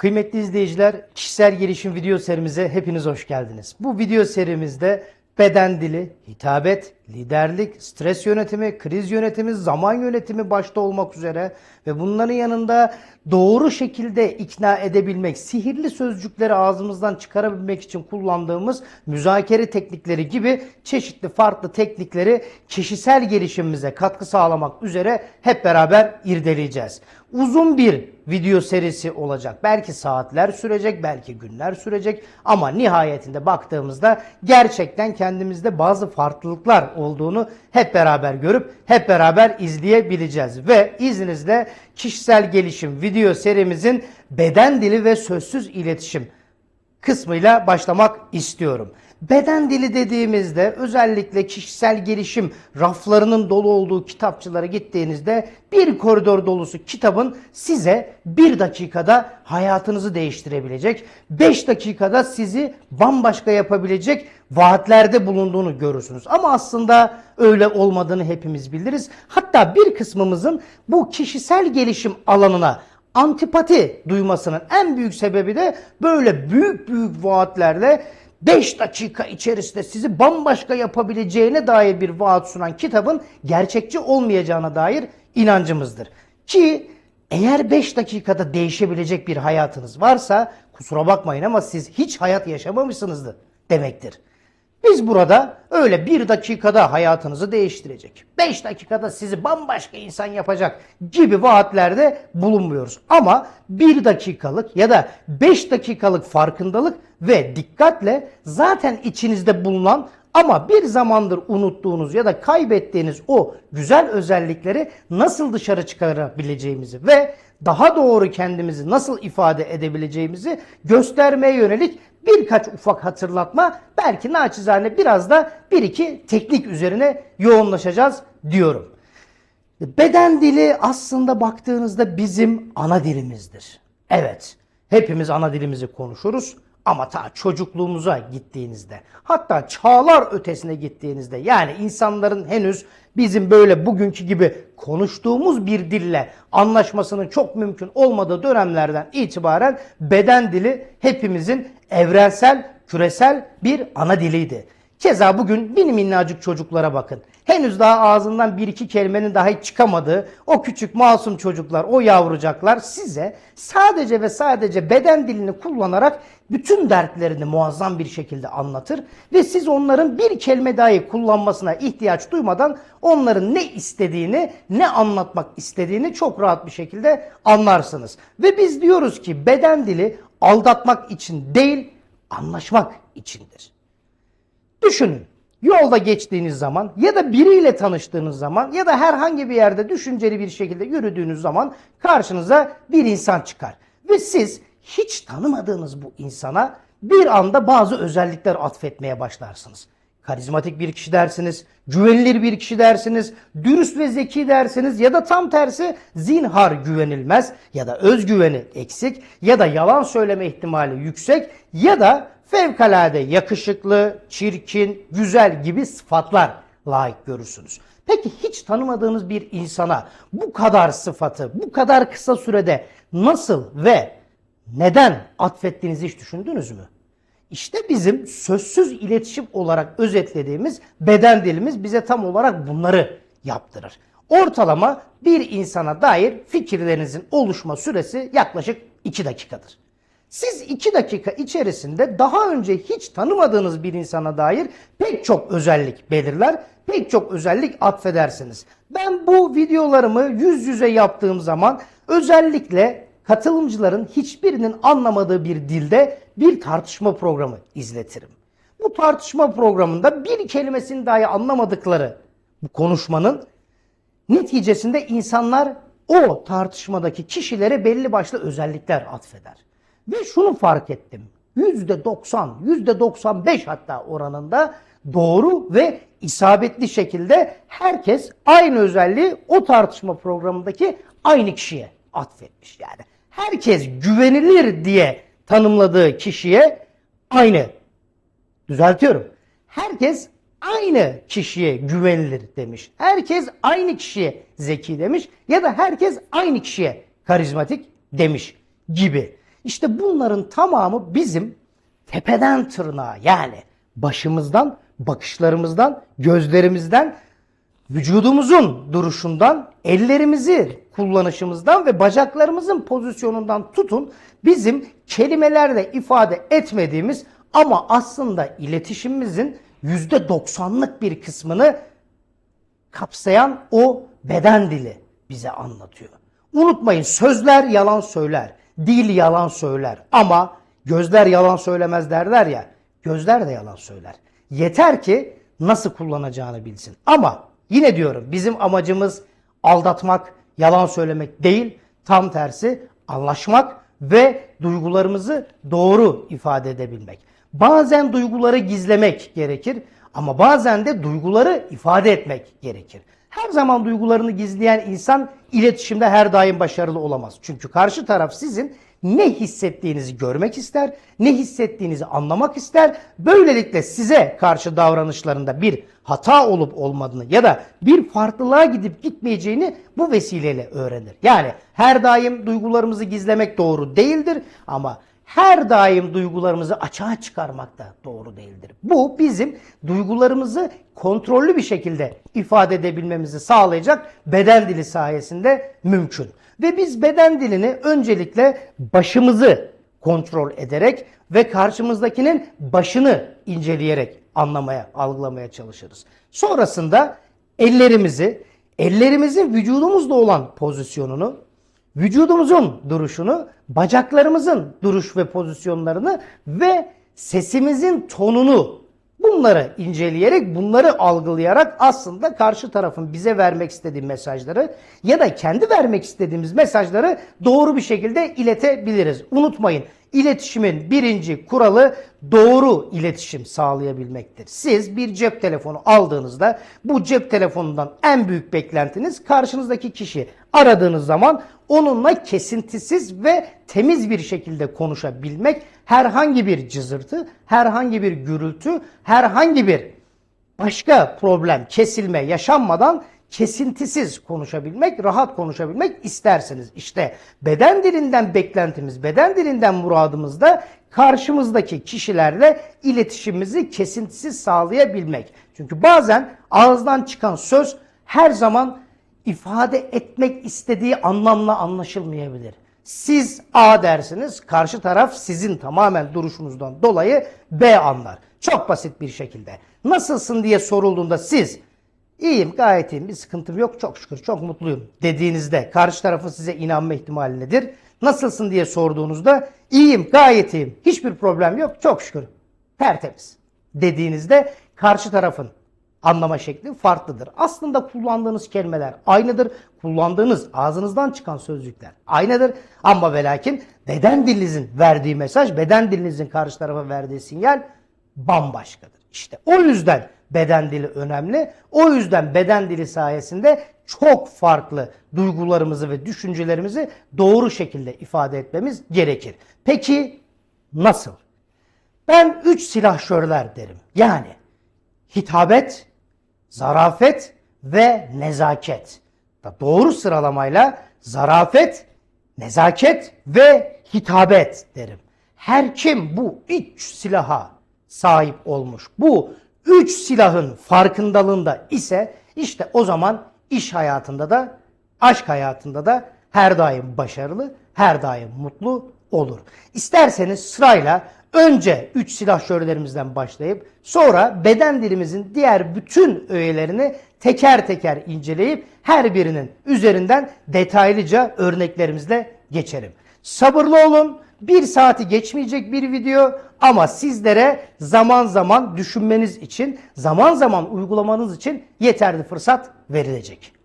Kıymetli izleyiciler, kişisel gelişim video serimize hepiniz hoş geldiniz. Bu video serimizde beden dili, hitabet, liderlik, stres yönetimi, kriz yönetimi, zaman yönetimi başta olmak üzere ve bunların yanında doğru şekilde ikna edebilmek, sihirli sözcükleri ağzımızdan çıkarabilmek için kullandığımız müzakere teknikleri gibi çeşitli farklı teknikleri kişisel gelişimimize katkı sağlamak üzere hep beraber irdeleyeceğiz. Uzun bir video serisi olacak. Belki saatler sürecek, belki günler sürecek ama nihayetinde baktığımızda gerçekten kendimizde bazı farklılıklar olduğunu hep beraber görüp hep beraber izleyebileceğiz. Ve izninizle kişisel gelişim video serimizin beden dili ve sözsüz iletişim kısmıyla başlamak istiyorum. Beden dili dediğimizde özellikle kişisel gelişim raflarının dolu olduğu kitapçılara gittiğinizde bir koridor dolusu kitabın size bir dakikada hayatınızı değiştirebilecek, 5 dakikada sizi bambaşka yapabilecek vaatlerde bulunduğunu görürsünüz. Ama aslında öyle olmadığını hepimiz biliriz. Hatta bir kısmımızın bu kişisel gelişim alanına antipati duymasının en büyük sebebi de böyle büyük büyük vaatlerle 5 dakika içerisinde sizi bambaşka yapabileceğine dair bir vaat sunan kitabın gerçekçi olmayacağına dair inancımızdır. Ki eğer 5 dakikada değişebilecek bir hayatınız varsa kusura bakmayın ama siz hiç hayat yaşamamışsınızdır demektir. Biz burada öyle bir dakikada hayatınızı değiştirecek, beş dakikada sizi bambaşka insan yapacak gibi vaatlerde bulunmuyoruz. Ama bir dakikalık ya da beş dakikalık farkındalık ve dikkatle zaten içinizde bulunan ama bir zamandır unuttuğunuz ya da kaybettiğiniz o güzel özellikleri nasıl dışarı çıkarabileceğimizi ve daha doğru kendimizi nasıl ifade edebileceğimizi göstermeye yönelik birkaç ufak hatırlatma belki naçizane biraz da bir iki teknik üzerine yoğunlaşacağız diyorum. Beden dili aslında baktığınızda bizim ana dilimizdir. Evet, hepimiz ana dilimizi konuşuruz ama ta çocukluğumuza gittiğinizde, hatta çağlar ötesine gittiğinizde yani insanların henüz bizim böyle bugünkü gibi konuştuğumuz bir dille anlaşmasının çok mümkün olmadığı dönemlerden itibaren beden dili hepimizin evrensel, küresel bir ana diliydi. Keza bugün mini minnacık çocuklara bakın. Henüz daha ağzından bir iki kelimenin dahi çıkamadığı o küçük masum çocuklar, o yavrucaklar size sadece ve sadece beden dilini kullanarak bütün dertlerini muazzam bir şekilde anlatır ve siz onların bir kelime dahi kullanmasına ihtiyaç duymadan onların ne istediğini, ne anlatmak istediğini çok rahat bir şekilde anlarsınız. Ve biz diyoruz ki beden dili aldatmak için değil, anlaşmak içindir. Düşünün. Yolda geçtiğiniz zaman ya da biriyle tanıştığınız zaman ya da herhangi bir yerde düşünceli bir şekilde yürüdüğünüz zaman karşınıza bir insan çıkar. Ve siz hiç tanımadığınız bu insana bir anda bazı özellikler atfetmeye başlarsınız. Karizmatik bir kişi dersiniz, güvenilir bir kişi dersiniz, dürüst ve zeki dersiniz ya da tam tersi zinhar güvenilmez ya da özgüveni eksik ya da yalan söyleme ihtimali yüksek ya da fevkalade yakışıklı, çirkin, güzel gibi sıfatlar layık görürsünüz. Peki hiç tanımadığınız bir insana bu kadar sıfatı bu kadar kısa sürede nasıl ve neden atfettiğinizi hiç düşündünüz mü? İşte bizim sözsüz iletişim olarak özetlediğimiz beden dilimiz bize tam olarak bunları yaptırır. Ortalama bir insana dair fikirlerinizin oluşma süresi yaklaşık 2 dakikadır. Siz 2 dakika içerisinde daha önce hiç tanımadığınız bir insana dair pek çok özellik belirler, pek çok özellik atfedersiniz. Ben bu videolarımı yüz yüze yaptığım zaman özellikle katılımcıların hiçbirinin anlamadığı bir dilde bir tartışma programı izletirim. Bu tartışma programında bir kelimesini dahi anlamadıkları bu konuşmanın neticesinde insanlar o tartışmadaki kişilere belli başlı özellikler atfeder. Ve şunu fark ettim. %90, %95 hatta oranında doğru ve isabetli şekilde herkes aynı özelliği o tartışma programındaki aynı kişiye atfetmiş yani. Herkes güvenilir diye tanımladığı kişiye aynı. Düzeltiyorum. Herkes aynı kişiye güvenilir demiş. Herkes aynı kişiye zeki demiş ya da herkes aynı kişiye karizmatik demiş gibi. İşte bunların tamamı bizim tepeden tırnağa yani başımızdan, bakışlarımızdan, gözlerimizden, vücudumuzun duruşundan, ellerimizi kullanışımızdan ve bacaklarımızın pozisyonundan tutun bizim kelimelerle ifade etmediğimiz ama aslında iletişimimizin %90'lık bir kısmını kapsayan o beden dili bize anlatıyor. Unutmayın sözler yalan söyler, dil yalan söyler ama gözler yalan söylemez derler ya, gözler de yalan söyler. Yeter ki nasıl kullanacağını bilsin. Ama yine diyorum bizim amacımız aldatmak, yalan söylemek değil, tam tersi anlaşmak ve duygularımızı doğru ifade edebilmek. Bazen duyguları gizlemek gerekir ama bazen de duyguları ifade etmek gerekir. Her zaman duygularını gizleyen insan iletişimde her daim başarılı olamaz. Çünkü karşı taraf sizin ne hissettiğinizi görmek ister, ne hissettiğinizi anlamak ister. Böylelikle size karşı davranışlarında bir hata olup olmadığını ya da bir farklılığa gidip gitmeyeceğini bu vesileyle öğrenir. Yani her daim duygularımızı gizlemek doğru değildir ama her daim duygularımızı açığa çıkarmak da doğru değildir. Bu bizim duygularımızı kontrollü bir şekilde ifade edebilmemizi sağlayacak beden dili sayesinde mümkün. Ve biz beden dilini öncelikle başımızı kontrol ederek ve karşımızdakinin başını inceleyerek anlamaya, algılamaya çalışırız. Sonrasında ellerimizi, ellerimizin vücudumuzda olan pozisyonunu, vücudumuzun duruşunu, bacaklarımızın duruş ve pozisyonlarını ve sesimizin tonunu bunları inceleyerek, bunları algılayarak aslında karşı tarafın bize vermek istediği mesajları ya da kendi vermek istediğimiz mesajları doğru bir şekilde iletebiliriz. Unutmayın, iletişimin birinci kuralı doğru iletişim sağlayabilmektir. Siz bir cep telefonu aldığınızda bu cep telefonundan en büyük beklentiniz karşınızdaki kişi aradığınız zaman onunla kesintisiz ve temiz bir şekilde konuşabilmek, herhangi bir cızırtı, herhangi bir gürültü, herhangi bir başka problem, kesilme yaşanmadan kesintisiz konuşabilmek, rahat konuşabilmek isterseniz. İşte beden dilinden beklentimiz, beden dilinden muradımız da karşımızdaki kişilerle iletişimimizi kesintisiz sağlayabilmek. Çünkü bazen ağızdan çıkan söz her zaman ifade etmek istediği anlamla anlaşılmayabilir. Siz A dersiniz, karşı taraf sizin tamamen duruşunuzdan dolayı B anlar. Çok basit bir şekilde. Nasılsın diye sorulduğunda siz iyiyim gayet iyiyim bir sıkıntım yok çok şükür çok mutluyum dediğinizde karşı tarafın size inanma ihtimali nedir? Nasılsın diye sorduğunuzda iyiyim gayet iyiyim hiçbir problem yok çok şükür tertemiz dediğinizde karşı tarafın anlama şekli farklıdır. Aslında kullandığınız kelimeler aynıdır. Kullandığınız ağzınızdan çıkan sözcükler aynıdır. Ama ve lakin beden dilinizin verdiği mesaj, beden dilinizin karşı tarafa verdiği sinyal bambaşkadır. İşte o yüzden beden dili önemli. O yüzden beden dili sayesinde çok farklı duygularımızı ve düşüncelerimizi doğru şekilde ifade etmemiz gerekir. Peki nasıl? Ben üç silahşörler derim. Yani hitabet, zarafet ve nezaket. Doğru sıralamayla zarafet, nezaket ve hitabet derim. Her kim bu üç silaha sahip olmuş, bu üç silahın farkındalığında ise işte o zaman iş hayatında da, aşk hayatında da her daim başarılı, her daim mutlu olur. İsterseniz sırayla önce üç silahşörlerimizden başlayıp sonra beden dilimizin diğer bütün öğelerini teker teker inceleyip her birinin üzerinden detaylıca örneklerimizle geçerim. Sabırlı olun. Bir saati geçmeyecek bir video ama sizlere zaman zaman düşünmeniz için, zaman zaman uygulamanız için yeterli fırsat verilecek.